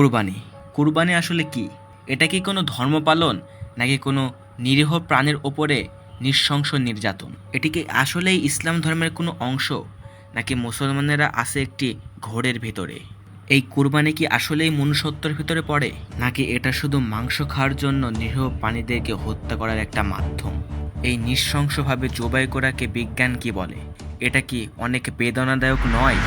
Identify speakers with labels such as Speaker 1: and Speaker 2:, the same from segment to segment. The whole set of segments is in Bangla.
Speaker 1: কুরবানি। কুরবানি আসলে কি? এটা কি কোনো ধর্ম পালন, নাকি কোনো নিরীহ প্রাণের ওপরে নৃশংস নির্যাতন? এটি কি আসলেই ইসলাম ধর্মের কোনো অংশ, নাকি মুসলমানেরা আছে একটি ঘোরের ভেতরে? এই কুরবানি কি আসলেই মনুষ্যত্বের ভিতরে পড়ে, নাকি এটা শুধু মাংস খাওয়ার জন্য নিরীহ প্রাণীদেরকে হত্যা করার একটা মাধ্যম? এই নৃশংসভাবে জবাই করাকে বিজ্ঞান কি বলে? এটা কি অনেক বেদনাদায়ক নয়?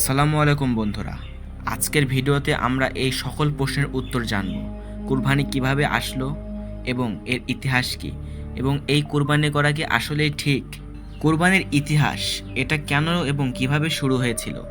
Speaker 1: আসসালামু আলাইকুম বন্ধুরা। আজকের ভিডিওতে আমরা এই সকল প্রশ্নের উত্তর জানব। কুরবানি কীভাবে আসলো এবং এর ইতিহাস কি? এবং এই কুরবানি করা কি আসলেই ঠিক? কুরবানির ইতিহাস, এটা কেন এবং কীভাবে শুরু হয়েছিল?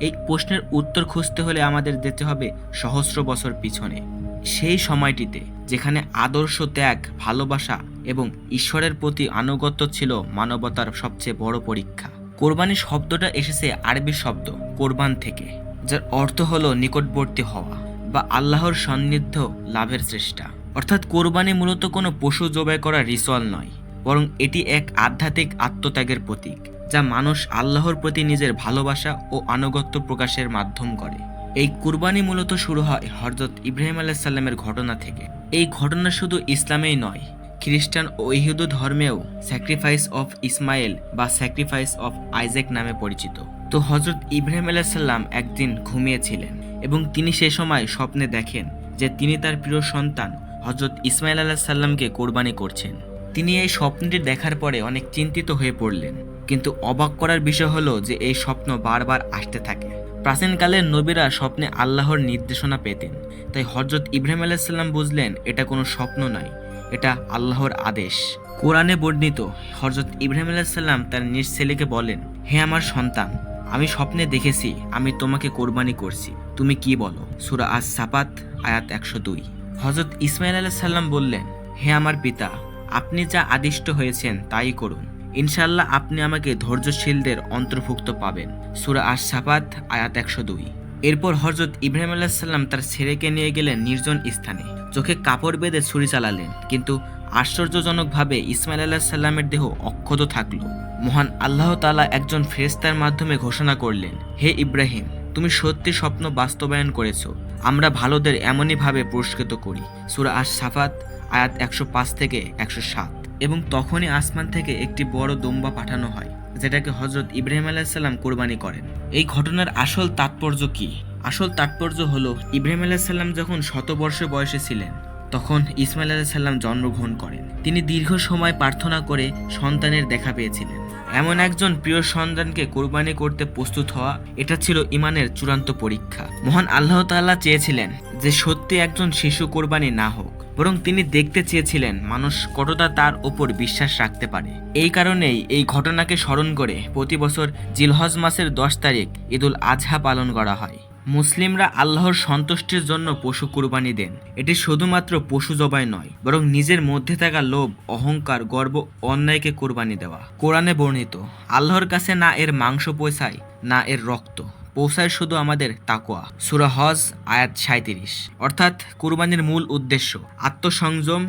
Speaker 1: এই প্রশ্নের উত্তর খুঁজতে হলে আমাদের যেতে হবে সহস্র বছর পিছনে। সেই সময়টিতে যেখানে আদর্শ ত্যাগ, ভালোবাসা এবং ঈশ্বরের প্রতি আনুগত্য ছিল মানবতার সবচেয়ে বড় পরীক্ষা। কোরবানি শব্দটা এসেছে আরবি শব্দ, কোরবান থেকে, যার অর্থ হলো নিকটবর্তী হওয়া বা আল্লাহর সান্নিধ্য লাভের চেষ্টা অর্থাৎ কোরবানি মূলত কোনো পশু জবাই করা রিচুয়াল নয়, বরং এটি এক আধ্যাত্মিক আত্মত্যাগের প্রতীক, যা মানুষ আল্লাহর প্রতি নিজের ভালোবাসা ও আনুগত্য প্রকাশের মাধ্যম করে। এই কুরবানি মূলত শুরু হয় হরজত ইব্রাহিম আলাইসাল্লামের ঘটনা থেকে। এই ঘটনা শুধু ইসলামেই নয় খ্রিস্টান ও ইহুদু ধর্মেও স্যাক্রিফাইস অফ ইসমাইল বা স্যাক্রিফাইস অফ আইজেক নামে পরিচিত। তো হজরত ইব্রাহিম আলাইসাল্লাম একদিন ঘুমিয়েছিলেন এবং তিনি সে সময় স্বপ্নে দেখেন যে তিনি তার প্রিয় সন্তান হজরত ইসমাইল আলাহিসাল্লামকে কোরবানি করছেন। তিনি এই স্বপ্নটি দেখার পরে অনেক চিন্তিত হয়ে পড়লেন, কিন্তু অবাক করার বিষয় হলো যে এই স্বপ্ন বারবার আসতে থাকে। প্রাচীনকালের নবীরা স্বপ্নে আল্লাহর নির্দেশনা পেতেন, তাই হজরত ইব্রাহিম আলাইসাল্লাম বুঝলেন এটা কোনো স্বপ্ন নয় এটা আল্লাহর আদেশ। কোরআনে বর্ণিত হজরত ইব্রাহিম আলাইসাল্লাম তার নিজ ছেলেকে বলেন, হে আমার সন্তান, আমি স্বপ্নে দেখেছি, আমি তোমাকে কোরবানি করছি। তুমি কি বলো? সুরা আজ সাপাত আয়াত একশো দুই। হজরত ইসমাইল আলাহ সাল্লাম বললেন, হে আমার পিতা, আপনি যা আদিষ্ট হয়েছেন তাই করুন। ইনশাল্লাহ আপনি আমাকে ধৈর্যশীলদের অন্তর্ভুক্ত পাবেন। সুরা আশ সাপাত আয়াত একশো দুই। এরপর হজরত ইব্রাহিম সাল্লাম তার ছেলেকে নিয়ে গেলেন নির্জন স্থানে। চোখে কাপড় বেঁধে ছুরি চালালেন, কিন্তু আশ্চর্যজনকভাবে ইসমাইল আলাহ সাল্লামের দেহ অক্ষত থাকল। মহান আল্লাহ তালা একজন ফেরেস্তার মাধ্যমে ঘোষণা করলেন, হে ইব্রাহিম, তুমি সত্যি স্বপ্ন বাস্তবায়ন করেছ। আমরা ভালোদের এমনইভাবে পুরস্কৃত করি। সুরা আশ সাফাত আয়াত একশো পাঁচ থেকে একশো সাত। এবং তখনই আসমান থেকে একটি বড় দোম্বা পাঠানো হয়। যেটাকে হজরত ইব্রাহিম আলাইসাল্লাম কোরবানি করেন। এই ঘটনার আসল তাৎপর্য কি? আসল তাৎপর্য হলো, ইব্রাহিম আলাইসাল্লাম যখন শতবর্ষ বয়সে ছিলেন, তখন ইসমাইল আলাইসাল্লাম জন্মগ্রহণ করেন। তিনি দীর্ঘ সময় প্রার্থনা করে সন্তানের দেখা পেয়েছিলেন। এমন একজন প্রিয় সন্তানকে কোরবানি করতে প্রস্তুত হওয়া, এটা ছিল ইমানের চূড়ান্ত পরীক্ষা। মহান আল্লাহ তাআলা চেয়েছিলেন যে সত্যি একজন শিশু কোরবানি না হোক। বরং তিনি দেখতে চেয়েছিলেন মানুষ কতটা তার ওপর বিশ্বাস রাখতে পারে। এই কারণেই এই ঘটনাকে স্মরণ করে প্রতি বছর জিলহজ মাসের দশ তারিখ ঈদুল আজহা পালন করা হয়। মুসলিমরা আল্লাহর সন্তুষ্টির জন্য পশু কুরবানি দেন। এটি শুধুমাত্র পশু জবাই নয়, বরং নিজের মধ্যে থাকা লোভ, অহংকার, গর্ব অন্যায়কে কুরবানি দেওয়া। কোরআনে বর্ণিত, আল্লাহর কাছে না এর মাংস পয়সায় না এর রক্ত। পৌঁছায় শুধু আমাদের তাকোয়া সুরা হজ, আয়াত সাঁত্রিশ অর্থাৎ কুরবানির মূল উদ্দেশ্য, আত্মসংযম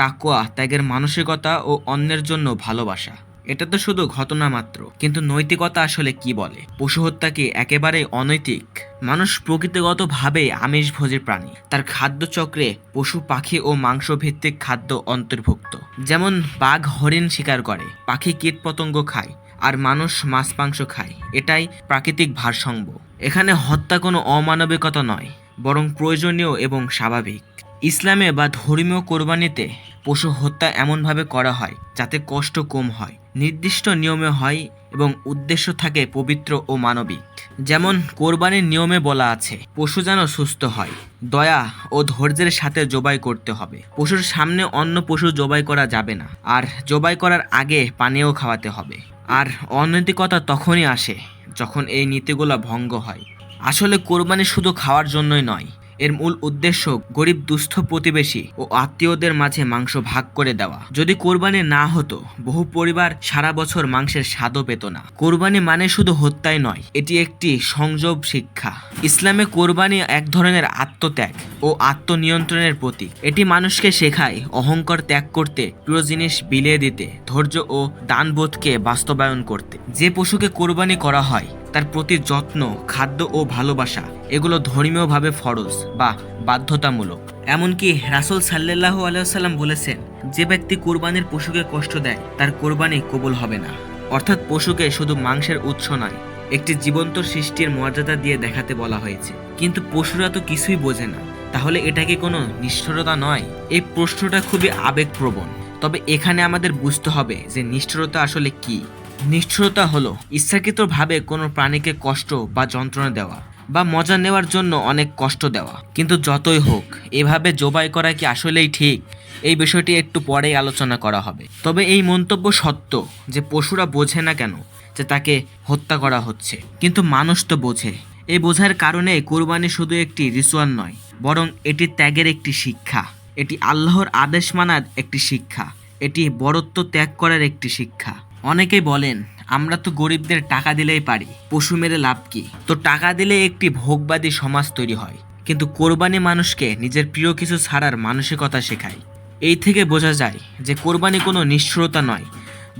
Speaker 1: তাকোয়া ত্যাগের মানসিকতা ও অন্যের জন্য ভালোবাসা। এটা তো শুধু ঘটনা মাত্র, কিন্তু নৈতিকতা আসলে কি বলে? পশু হত্যা কি একেবারে অনৈতিক? মানুষ প্রকৃতিগতভাবে আমিষভোজী প্রাণী। তার খাদ্য চক্রে পশু, পাখি ও মাংস ভিত্তিক খাদ্য অন্তর্ভুক্ত। যেমন বাঘ হরিণ শিকার করে, পাখি কীট পতঙ্গ খায় আর মানুষ মাছ মাংস খায়। এটাই প্রাকৃতিক ভারসাম্য। এখানে হত্যা কোনো অমানবিকতা নয়, বরং প্রয়োজনীয় এবং স্বাভাবিক। ইসলামে বা ধর্মীয় কোরবানিতে পশু হত্যা এমনভাবে করা হয় যাতে কষ্ট কম হয়। নির্দিষ্ট নিয়মে হয় এবং উদ্দেশ্য থাকে পবিত্র ও মানবিক। যেমন কোরবানির নিয়মে বলা আছে, পশু যেন সুস্থ হয়, দয়া ও ধৈর্যের সাথে জবাই করতে হবে। পশুর সামনে অন্য পশু জবাই করা যাবে না, আর জবাই করার আগে পানীয় খাওয়াতে হবে। আর অনৈতিকতা তখনই আসে যখন এই নীতিগুলো ভঙ্গ হয়। আসলে কোরবানি শুধু খাওয়ার জন্যই নয় এর মূল উদ্দেশ্য গরিব, দুস্থ প্রতিবেশী ও আত্মীয়দের মাঝে মাংস ভাগ করে দেওয়া। যদি কোরবানি না হতো, বহু পরিবার সারা বছর মাংসের স্বাদও পেত না। কোরবানি মানে শুধু হত্যাই নয়, এটি একটি সংযোগ শিক্ষা। ইসলামে কোরবানি এক ধরনের আত্মত্যাগ ও আত্মনিয়ন্ত্রণের প্রতীক। এটি মানুষকে শেখায় অহংকার ত্যাগ করতে, প্রিয় জিনিস বিলিয়ে দিতে, ধৈর্য ও দানবোধকে বাস্তবায়ন করতে। যে পশুকে কোরবানি করা হয় তার প্রতি যত্ন, খাদ্য ও ভালোবাসা, এগুলো ধর্মীয়ভাবে ফরজ বা বাধ্যতামূলক। এমনকি রাসুল সাল্লাহ আলাইসাল্লাম বলেছেন, যে ব্যক্তি কোরবানির পশুকে কষ্ট দেয়, তার কোরবানি কবুল হবে না। অর্থাৎ পশুকে শুধু মাংসের উৎস নয়, একটি জীবন্ত সৃষ্টির মর্যাদা দিয়ে দেখাতে বলা হয়েছে। কিন্তু পশুরা তো কিছুই বোঝে না। তাহলে এটা কি কোনো নিষ্ঠুরতা নয়? এই প্রশ্নটা খুবই আবেগপ্রবণ। তবে এখানে আমাদের বুঝতে হবে যে নিষ্ঠুরতা আসলে কি। নিষ্ঠুরতা হলো ইচ্ছাকৃতভাবে কোনো প্রাণীকে কষ্ট বা যন্ত্রণা দেওয়া বা মজা নেওয়ার জন্য অনেক কষ্ট দেওয়া। কিন্তু যতই হোক, এভাবে জবাই করা কি আসলেই ঠিক? এই বিষয়টি একটু পরেই আলোচনা করা হবে। তবে এই মন্তব্য সত্য যে পশুরা বোঝে না কেন যে তাকে হত্যা করা হচ্ছে। কিন্তু মানুষ তো বোঝে। এই বোঝার কারণে কোরবানি শুধু একটি রিচুয়াল নয়, বরং এটি ত্যাগের একটি শিক্ষা। এটি আল্লাহর আদেশ মানার একটি শিক্ষা। এটি বরত্ব ত্যাগ করার একটি শিক্ষা। অনেকেই বলেন, আমরা তো গরিবদের টাকা দিলেই পারি, পশু মেরে লাভ কি? তো টাকা দিলে একটি ভোগবাদী সমাজ তৈরি হয়। কিন্তু কোরবানি মানুষকে নিজের প্রিয় কিছু ছাড়ার মানসিকতা শেখায়। এই থেকে বোঝা যায় যে কোরবানি কোনো নিষ্ঠুরতা নয়,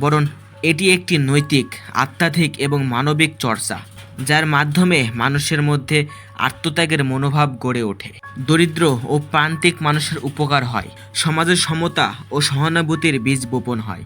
Speaker 1: বরং এটি একটি নৈতিক, আধ্যাত্মিক এবং মানবিক চর্চা, যার মাধ্যমে মানুষের মধ্যে আত্মত্যাগের মনোভাব গড়ে ওঠে। দরিদ্র ও প্রান্তিক মানুষের উপকার হয়, সমাজের সমতা ও সহানুভূতির বীজ বপন হয়।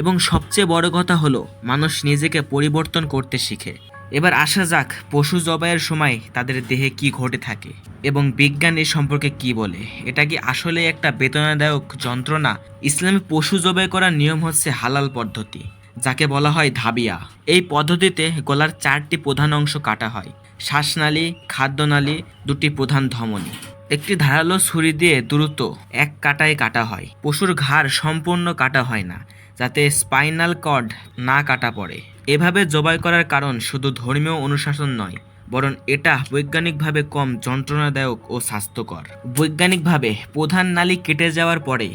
Speaker 1: এবং সবচেয়ে বড় কথা হলো, মানুষ নিজেকে পরিবর্তন করতে শিখে। এবার আসা যাক, পশু জবাইয়ের সময় তাদের দেহে কি ঘটে থাকে এবং বিজ্ঞান এ সম্পর্কে কি বলে। এটা কি আসলে একটা বেদনাদায়ক যন্ত্রণা? ইসলামে পশু জবাই করার নিয়ম হচ্ছে হালাল পদ্ধতি, যাকে বলা হয় ধাবিয়া। এই পদ্ধতিতে গলার চারটি প্রধান অংশ কাটা হয়, শ্বাসনালী, খাদ্যনালী, দুটি প্রধান ধমনী। একটি ধারালো ছুরি দিয়ে দ্রুত এক কাটায় কাটা হয়। পশুর ঘাড় সম্পূর্ণ কাটা হয় না যাতে স্পাইনাল কর্ড না কাটা পড়ে। এভাবে জবাই করার কারণ শুধু ধর্মীয় অনুশাসন নয়, বরং এটা বৈজ্ঞানিকভাবে কম যন্ত্রণাদায়ক ও স্বাস্থ্যকর। বৈজ্ঞানিকভাবে প্রধান নালী কেটে যাওয়ার পরে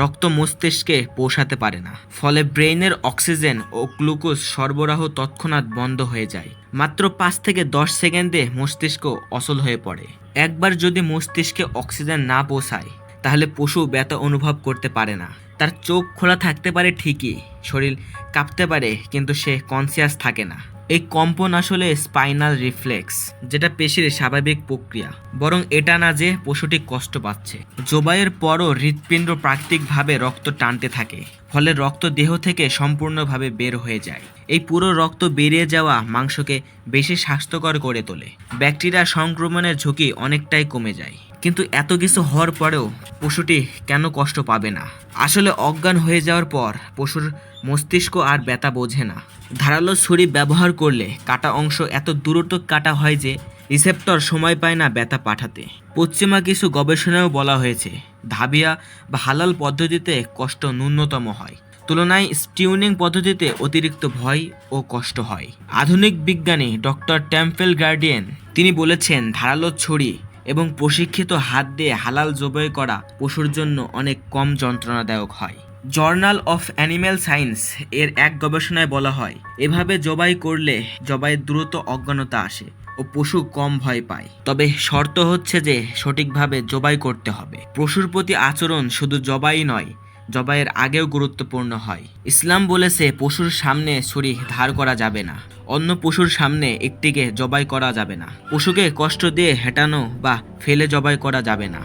Speaker 1: রক্ত মস্তিষ্কে পৌঁছাতে পারে না, ফলে ব্রেইনের অক্সিজেন ও গ্লুকোজ সরবরাহ তৎক্ষণাৎ বন্ধ হয়ে যায়। মাত্র পাঁচ থেকে দশ সেকেন্ডে মস্তিষ্ক অচল হয়ে পড়ে। একবার যদি মস্তিষ্কে অক্সিজেন না পৌঁছায়, তাহলে পশু ব্যথা অনুভব করতে পারে না। তার চোখ খোলা থাকতে পারে ঠিকই, শরীর কাঁপতে পারে, কিন্তু সে কনসিয়াস থাকে না। এই কম্পন আসলে স্পাইনাল রিফ্লেক্স যেটা পেশির স্বাভাবিক প্রক্রিয়া। বরং এটা না যে পশুটি কষ্ট পাচ্ছে। জবাইয়ের পরও হৃৎপিণ্ড প্রাকৃতিকভাবে রক্ত টানতে থাকে, ফলে রক্ত দেহ থেকে সম্পূর্ণভাবে বের হয়ে যায়। এই পুরো রক্ত বেরিয়ে যাওয়া মাংসকে বেশি স্বাস্থ্যকর করে তোলে। ব্যাকটেরিয়া সংক্রমণের ঝুঁকি অনেকটাই কমে যায়। কিন্তু এত কিছু হওয়ার পরেও পশুটি কেন কষ্ট পাবে না? আসলে অজ্ঞান হয়ে যাওয়ার পর পশুর মস্তিষ্ক আর ব্যথা বোঝে না। ধারালো ছুরি ব্যবহার করলে কাটা অংশ এত দ্রুত কাটা হয় যে রিসেপ্টর সময় পায় না ব্যথা পাঠাতে। পশ্চিমা কিছু গবেষণায়ও বলা হয়েছে, ধাবিয়া বা হালাল পদ্ধতিতে কষ্ট ন্যূনতম হয়। তুলনায় স্টিউনিং পদ্ধতিতে অতিরিক্ত ভয় ও কষ্ট হয়। আধুনিক বিজ্ঞানী ডক্টর টেম্পেল গার্ডিয়ান তিনি বলেছেন, ধারালো ছুরি এবং প্রশিক্ষিত হাত দিয়ে হালাল জবাই করা পশুর জন্য অনেক কম যন্ত্রণাদায়ক হয়। জার্নাল অফ অ্যানিম্যাল সায়েন্স এর এক গবেষণায় বলা হয়, এভাবে জবাই করলে জবাইয়ের দ্রুত অজ্ঞানতা আসে ও পশু কম ভয় পায়। তবে শর্ত হচ্ছে যে সঠিকভাবে জবাই করতে হবে। পশুর প্রতি আচরণ শুধু জবাই নয় জবাইয়ের আগেও গুরুত্বপূর্ণ হয়। ইসলাম বলেছে, পশুর সামনে ছুরি ধার করা যাবে না। অন্য পশুর সামনে একটিকে জবাই করা যাবে না। পশুকে কষ্ট দিয়ে হেঁটানো বা ফেলে জবাই করা যাবে না।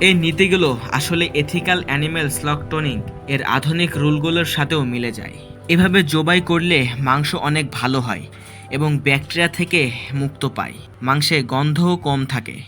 Speaker 1: এই নীতিগুলো আসলে এথিক্যাল অ্যানিম্যাল স্লকটনিং এর আধুনিক রুলগুলোর সাথেও মিলে যায়। এভাবে জবাই করলে মাংস অনেক ভালো হয় এবং ব্যাকটেরিয়া থেকে মুক্ত পায়। মাংসে গন্ধও কম থাকে।